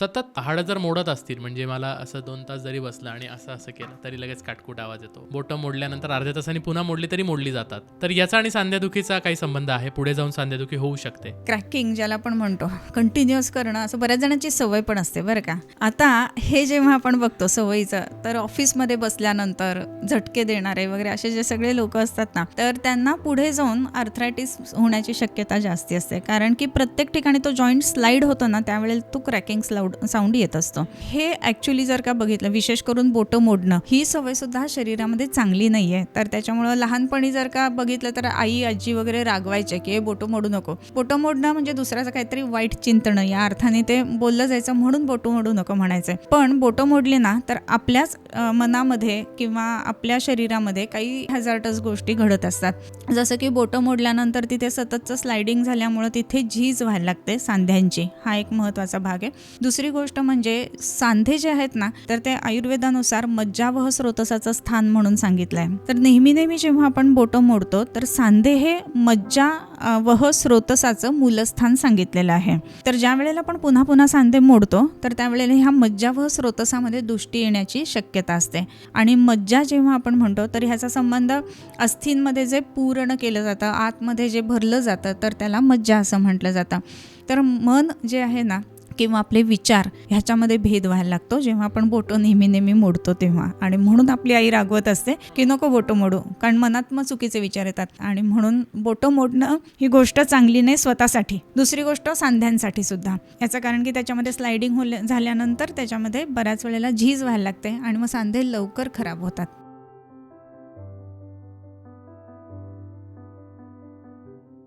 सतत हाडं जर मोडत असतील म्हणजे मला असं दोन तास जरी बसलं आणि असं असं केलं तरी लगेच काटकूट आवाज येतो. बोटं मोडल्यानंतर अर्ध्या तासांनी पुन्हा मोडली तरी मोडली जातात. तर याचा आणि सांध्यादुखीचा काही संबंध आहे? पुढे जाऊन सांध्यादुखी होऊ शकते. क्रॅकिंग ज्याला आपण म्हणतो कंटिन्युअस करणं असं बऱ्याच जणांची सवय पण असते बरं का. आता हे जेव्हा आपण बघतो सवयीचं तर ऑफिसमध्ये बसल्यानंतर झटके देणारे वगैरे असे जे सगळे लोक असतात ना तर त्यांना पुढे जाऊन आर्थरायटिस होण्याची शक्यता जास्ती असते. कारण की प्रत्येक ठिकाणी तो जॉईंट स्लाईड होतो ना त्यावेळेला तो क्रॅकिंग साऊंड साऊंड येत असतो. हे ॲक्च्युली जर का बघितलं विशेष करून बोटं मोडणं ही सवय सुद्धा शरीरामध्ये चांगली नाही आहे तर त्याच्यामुळं लहानपणी जर का बघितलं तर आई आजी वगैरे रागवायचे की हे बोटं मोडू नको. बोटं मोडणं म्हणजे दुसऱ्याचं काहीतरी वाईट चिंतणं या अर्थाने ते बोललं जायचं म्हणून बोटं मोडू नको म्हणायचं. पण बोटं मोडली ना तर आपल्याच मनामध्ये किंवा आपल्या शरीरामध्ये काही हॅझार्टस गोष्टी घडत असतात. जसं की बोटं मोडल्यानंतर तिथे सततचं स्लायडिंग झाल्यामुळं तिथे झीज व्हायला लागते सांध्यांची. हा एक महत्त्वाचा भाग आहे. दुसरी गोष्ट म्हणजे सांधे जे आहेत ना तर ते आयुर्वेदानुसार मज्जावह स्रोतसाचं स्थान म्हणून सांगितलं आहे तर नेहमी नेहमी जेव्हा आपण बोटं मोडतो तर सांधे हे मज्जा वह स्रोतसाचं मूलस्थान सांगितलेलं आहे. तर ज्या वेळेला आपण पुन्हा पुन्हा सांधे मोडतो तर त्यावेळेला ह्या मज्जा व स्रोतसामध्ये दृष्टी येण्याची शक्यता असते. आणि मज्जा जेव्हा आपण म्हणतो तर ह्याचा संबंध अस्थींमध्ये जे पूर्ण केलं जातं आतमध्ये जे भरलं जातं तर त्याला मज्जा असं म्हटलं जातं. तर मन जे आहे ना किंवा आपले विचार ह्याच्यामध्ये भेद व्हायला लागतो. जेव्हा आपण बोटो नेहमी नेहमी मोडतो तेव्हा. आणि म्हणून आपली आई रागवत असते की नको बोटो मोडू. कारण मनात मग चुकीचे विचार येतात. आणि म्हणून बोटो मोडणं ही गोष्ट चांगली नाही स्वतःसाठी. दुसरी गोष्ट सांध्यांसाठी सुद्धा. याचं कारण की त्याच्यामध्ये स्लायडिंग होल्या झाल्यानंतर त्याच्यामध्ये बऱ्याच वेळेला झीज व्हायला लागते. आणि मग सांधे लवकर खराब होतात.